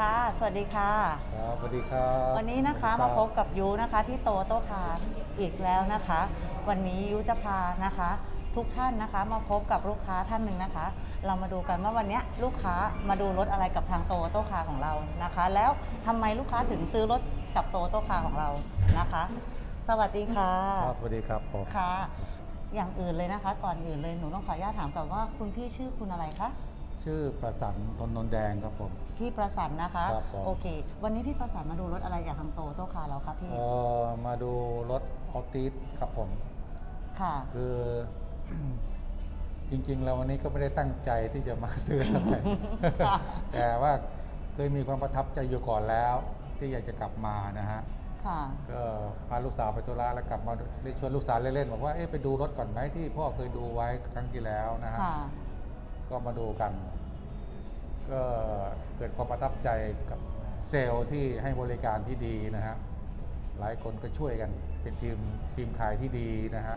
ค่ะ สวัสดีค่ะ ครับสวัสดีครับวันนี้นะคะรัมาพบกับยูนะคะที่โตโต้คาร์อีกแล้วนะคะ วันนี้ยูจะพานะคะ ทุกท่านนะคะมาพบกับลูกค้าท่านหนึ่งนะคะ เรามาดูกันว่าวันนี้ลูกค้ามาดูรถอะไรกับทางโตโต้คาร์ของเรานะคะ แล้วทำไมลูกค้าถึงซื้อรถกับโตโต้คาร์ของเรานะคะ สวัสดีค่ะครับสวัสดีครับผมค่ะ อย่างอื่นเลยนะคะ ก่อนอื่นเลยหนูต้องขออนุญาตถามก่อนว่าคุณพี่ชื่อคุณอะไรคะ ชื่อประสันทนนนท์แดงครับผม พี่ประสันนะคะ ครับผม โอเค วันนี้พี่ประสันมาดูรถอะไรกับทางโตโต้คาร์เราคะพี่ เอ่อมาดูรถออติสครับผม ค่ะ คือ จริงๆแล้ววันนี้ก็ไม่ได้ตั้งใจที่จะมาซื้ออะไร ค่ะ แต่ว่าเคยมีความประทับใจอยู่ก่อนแล้ว ที่อยากจะกลับมานะฮะ ค่ะ ก็พาลูกสาวไปธุระแล้วกลับมาได้ชวนลูกสาวเล่นๆบอกว่าเอ๊ะไปดูรถก่อนไหมที่พ่อเคยดูไว้ครั้งที่แล้วนะฮะ ค่ะ ก็มาดูกัน ก็เกิดความประทับใจกับเซลล์ที่ให้บริการที่ดีนะฮะหลายคนก็ช่วยกันเป็นทีมทีมขายที่ดีนะฮะ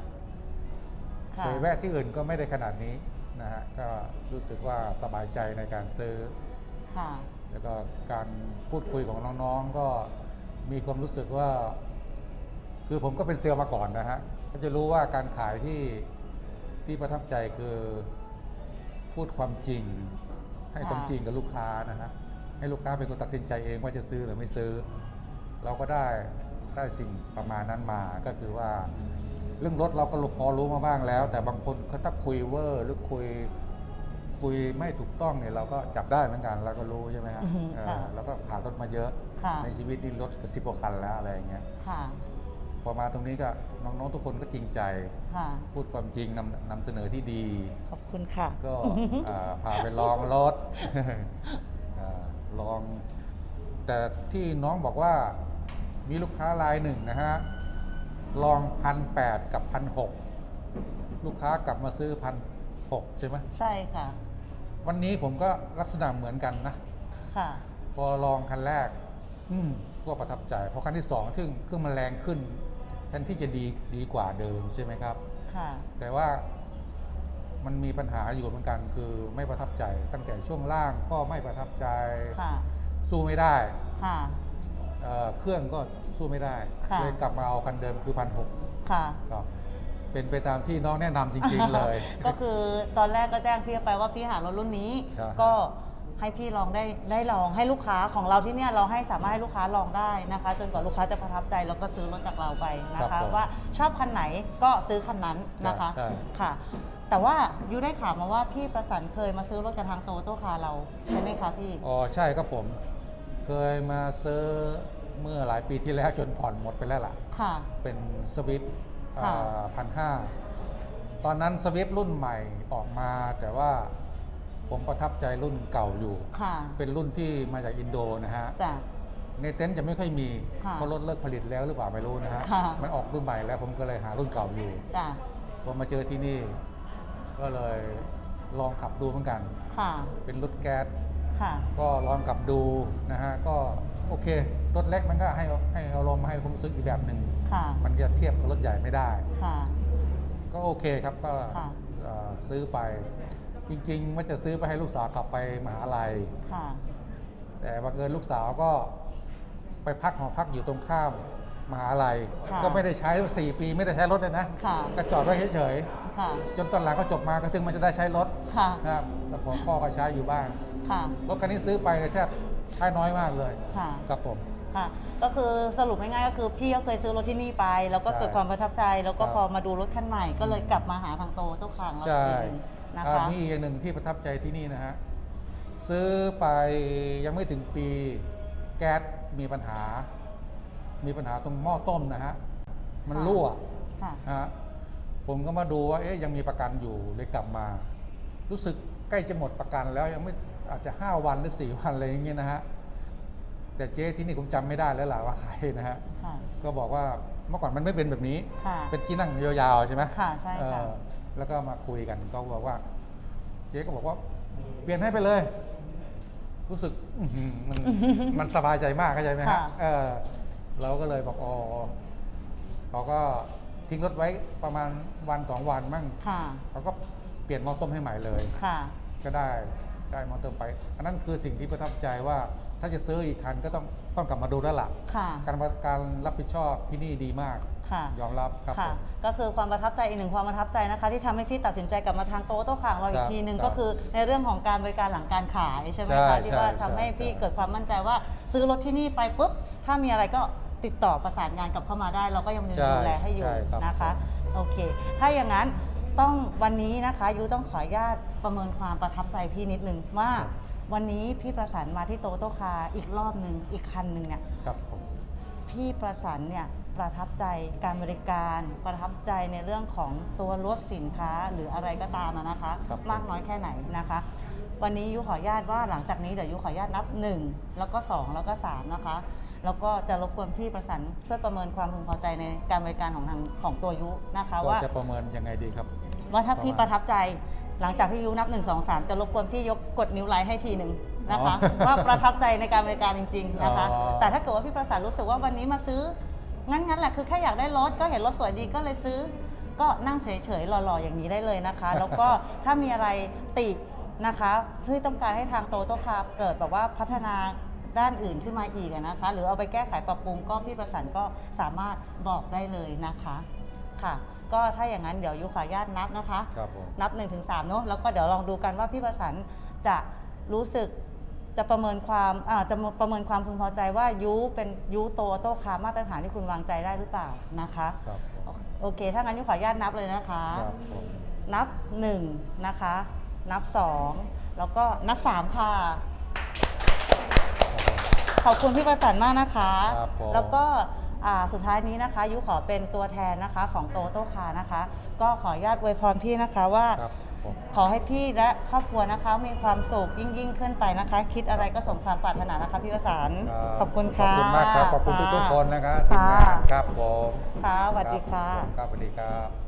ค่ะเคยแวะที่อื่นก็ไม่ได้ขนาดนี้นะฮะก็รู้สึกว่าสบายใจในการซื้อค่ะแล้วก็การพูดคุยของน้องๆก็มีความรู้สึกว่า คือผมก็เป็นเซลล์มาก่อนนะฮะก็จะรู้ว่าการขายที่ที่ประทับใจคือ พูดความจริง ให้ค่ะความจริงกับลูกค้านะฮะให้ลูกค้าเป็นคนตัดสินใจเองว่าจะซื้อหรือไม่ซื้อ เราก็ได้ได้สิ่งประมาณนั้นมาก็คือว่า เรื่องรถเราก็พอรู้มาบ้างแล้ว แต่บางคนเขาถ้าคุยเวอร์หรือคุยคุยไม่ถูกต้องเนี่ยเราก็จับได้เหมือนกันเราก็รู้ใช่ไหมฮะอือฮึเออค่ะแล้วก็ผ่านรถมาเยอะค่ะในชีวิตนี่รถกสิบกว่าคันแล้วอะไรอย่างเงี้ยค่ะ พอมาตรงนี้ก็น้องๆทุกคนก็จริงใจ ค่ะ พูดความจริงนำนำเสนอที่ดี ขอบคุณค่ะ ก็อ่าพาไปลองรถ อ่าลอง แต่ที่น้องบอกว่ามีลูกค้ารายหนึ่งนะฮะ ลองพันแปดกับพันหกลูกค้ากลับมาซื้อพันหกใช่ไหมใช่ค่ะ วันนี้ผมก็ลักษณะเหมือนกันนะ ค่ะ พอลองคันแรก อืมก็ประทับใจ พอคันที่สองซึ่งเครื่องมันแรงขึ้น แทนที่จะดีดีกว่าเดิมใช่ไหมครับ ค่ะ แต่ว่ามันมีปัญหาอยู่เหมือนกันคือไม่ประทับใจ ตั้งแต่ช่วงล่างก็ไม่ประทับใจ ค่ะ สู้ไม่ได้ค่ะ เอ่อเครื่องก็สู้ไม่ได้ค่ะ เลยกลับมาเอาคันเดิมคือพันหกค่ะก็เป็นไปตามที่น้องแนะนำจริง ๆ เลย ก็คือตอนแรกก็แจ้งพี่ไปว่าพี่หารถรุ่นนี้ ครับก็ ให้พี่ลองได้ได้ลองให้ลูกค้าของเราที่เนี่ยเราให้สามารถให้ลูกค้าลองได้นะคะ จนกว่าลูกค้าจะประทับใจแล้วก็ซื้อรถจากเราไปนะครัคะ บผมว่าชอบคันไหนก็ซื้อคันนั้นนะคะใช่ใช่ ค่ะ แต่ว่ายูได้ข่าวมาว่าพี่ประสันเคยมาซื้อรถกับทางโตโต้คาร์เราใช่ไหมคะพี่ อ๋อใช่ครับผม เคยมาซื้อเมื่อหลายปีที่แล้วจนผ่อนหมดไปแล้วล่ะ ค่ะ เป็นสวิฟค่ะ พันห้าตอนนั้นสวิฟรุ่นใหม่ออกมา แต่ว่า ผมประทับใจรุ่นเก่าอยู่ ค่ะเป็นรุ่นที่มาจากอินโดนะฮะ จ้ะ ในเต็นท์จะไม่ค่อยมี ค่ะเพราะรถเลิกผลิตแล้วหรือเปล่าไม่รู้นะฮะ ค่ะ มันออกรุ่นใหม่แล้วผมก็เลยหารุ่นเก่าอยู่ จ้ะ พอมาเจอที่นี่ ก็เลยลองขับดูเหมือนกัน ค่ะ เป็นรถแก๊ส ค่ะ ก็ลองขับดูนะฮะ ก็โอเค รถเล็กมันก็ให้ให้อารมณ์ให้ความรู้สึกอีกแบบหนึ่ง ค่ะ มันจะเทียบกับรถใหญ่ไม่ได้ ค่ะ ก็โอเคครับ ก็ค่ะ เอ่อซื้อไป จริงๆว่าจะซื้อไปให้ลูกสาวขับไปมหาลัย ค่ะ แต่บังเอิญลูกสาวก็ไปพักหอพักอยู่ตรงข้ามมหาลัย ค่ะก็ไม่ได้ใช้สี่ปีไม่ได้ใช้รถเลยนะค่ะ ก็จอดไว้เฉยค่ะ ๆจนตอนหลังก็จบมาก็ถึงมันจะได้ใช้รถค่ะ นะครับแล้วผมพ่อก็ใช้อยู่บ้างค่ะ รถคันนี้ซื้อไปเนี่ยแทบใช้น้อยมากเลยค่ะ ครับผม ค่ะ ก็คือสรุปง่ายๆก็คือพี่ก็เคยซื้อรถที่นี่ไป แล้วก็ใช่เกิดความประทับใจ แล้วก็ครับพอมาดูรถคันใหม่ ก็เลยกลับมาหาทางโตโต้คางเราใช่ทีหนึง นะอ่าคะมีอีกอย่างหนึ่งที่ประทับใจที่นี่นะฮะซื้อไปยังไม่ถึงปีแก๊สมีปัญหา มีปัญหาตรงหม้อต้มนะฮะมันรั่วค่ะนะฮะผมก็มาดูว่าเอ๊ยยังมีประกันอยู่เลยกลับมา รู้สึกใกล้จะหมดประกันแล้วยังไม่อาจจะ 5 วันหรือ4วันอะไรอย่างเงี้ยนะฮะแต่เจ๊ที่นี่ผมจำไม่ได้แล้วล่ะว่าใครนะฮะค่ะก็บอกว่าเมื่อก่อนมันไม่เป็นแบบนี้ค่ะเป็นที่นั่งยาวๆใช่ไหมค่ะใช่ค่ะเออ แล้วก็มาคุยกันก็บอกว่า เจ๊ก็บอกว่าเปลี่ยนให้ไปเลย รู้สึกอื้อหือมันมันสบายใจมากเข้าใจไหมฮะค่ะเออเราก็เลยบอกอ๋อเขาก็ทิ้งรถไว้ประมาณวันสองวันมั่งค่ะเขาก็เปลี่ยนหม้อต้มให้ใหม่เลยค่ะก็ได้ ได้หม้อต้มไปอันนั้นคือสิ่งที่ประทับใจว่าถ้าจะซื้ออีกคันก็ต้องต้องกลับมาดูแล้วล่ะค่ะ การการรับผิดชอบที่นี่ดีมาก ค่ะ ยอมรับครับค่ะ ผม ก็คือความประทับใจอีกหนึ่งความประทับใจนะคะ ที่ทำให้พี่ตัดสินใจกลับมาทางโต๊ะโต๊ะข่างเราอีคกรับทีหนึ่งครับก็คือในเรื่องของการบริการหลังการขายใช่ไหมใช่คะที่ว่าใช่ทำให้ใช่พี่ใช่ เกิดความมั่นใจว่า ซื้อรถที่นี่ไปปุ๊บถ้ามีอะไรก็ติดต่อประสานงานกลับเข้ามาได้ เราก็ยังใช่ดูแลให้อยู่ใช่ครับนะคะ โอเค ถ้าอย่างนั้น ต้องวันนี้นะคะยูต้องขออนุญาตประเมินความประทับใจพี่นิดนึงว่า วันนี้พี่ประสานมาที่โตโตคาอีกรอบหนึ่งอีกคันหนึ่งเนี่ยครับผมพี่ประสานเนี่ยประทับใจการบริการประทับใจในเรื่องของตัวรถสินค้าหรืออะไรก็ตามอะนะคะครับมากน้อยแค่ไหนนะคะ วันนี้ยุขออนุญาตว่าหลังจากนี้เดี๋ยวยุขออนุญาตนับ 1 แล้วก็ 2 แล้วก็ 3 นะคะ แล้วก็จะรบกวนพี่ประสานช่วยประเมินความพึงพอใจในการบริการของทางของตัวยุนะคะก็ว่า จะประเมินยังไงดีครับ ว่าถ้าพี่ประมาณประทับใจหลังจากที่ยุนับ 1 2 3 จะรบกวนพี่ยกกดนิ้วไลค์ให้ทีหนึ่งนะคะอ๋อว่าประทับใจในการบริการจริง ๆนะคะอ๋อแต่ถ้าเกิดว่าพี่ประสานรู้สึกว่าวันนี้มาซื้อ งั้นงั้นแหละคือแค่อยากได้รถก็เห็นรถสวยดีก็เลยซื้อ ก็นั่งเฉยๆหล่อๆอย่างนี้ได้เลยนะคะ แล้วก็ถ้ามีอะไรตินะคะที่ต้องการให้ทางโตโตคาร์เกิดแบบว่าพัฒนา ด้านอื่นขึ้นมาอีกอะนะคะ หรือเอาไปแก้ไขปรับปรุงก็พี่ประสานก็สามารถบอกได้เลยนะคะค่ะก็ถ้าอย่างนั้นเดี๋ยวยุขออนุญาตนับนะคะ ครับผมนับ1นถึงสเนาะแล้วก็เดี๋ยวลองดูกันว่าพี่ประสันจะรู้สึกจะประเมินความอ่าจะประเมินความพึงพอใจว่ายูเป็นยูโตโต้คามาตรฐานที่คุณวางใจได้หรือเปล่านะคะครับผมโอเค ถ้างั้นยุขออนุญาตนับเลยนะคะ ครับผมนับ1นะคะ นับ 2 แล้วก็นับ 3 ค่ะ ขอบคุณพี่ประสันมากนะคะ ครับผม แล้วก็อ่าสุดท้ายนี้นะคะ ยุขอเป็นตัวแทนนะคะของโตโต้คานะคะ ก็ขออนุญาตอวยพรพี่นะคะว่า ครับผมขอให้พี่และครอบครัวนะคะ มีความสุขยิ่งยิ่งขึ้นไปนะคะ คิดอะไรก็สมความปรารถนานะคะพี่ประสานรับขอบคุณค่ะขอบคุณมากครับขอบคุณะทุกๆคนนะครับทีมค่ะงานครับผมค่ะสวัสดีค่ะ ครับสวัสดีครับ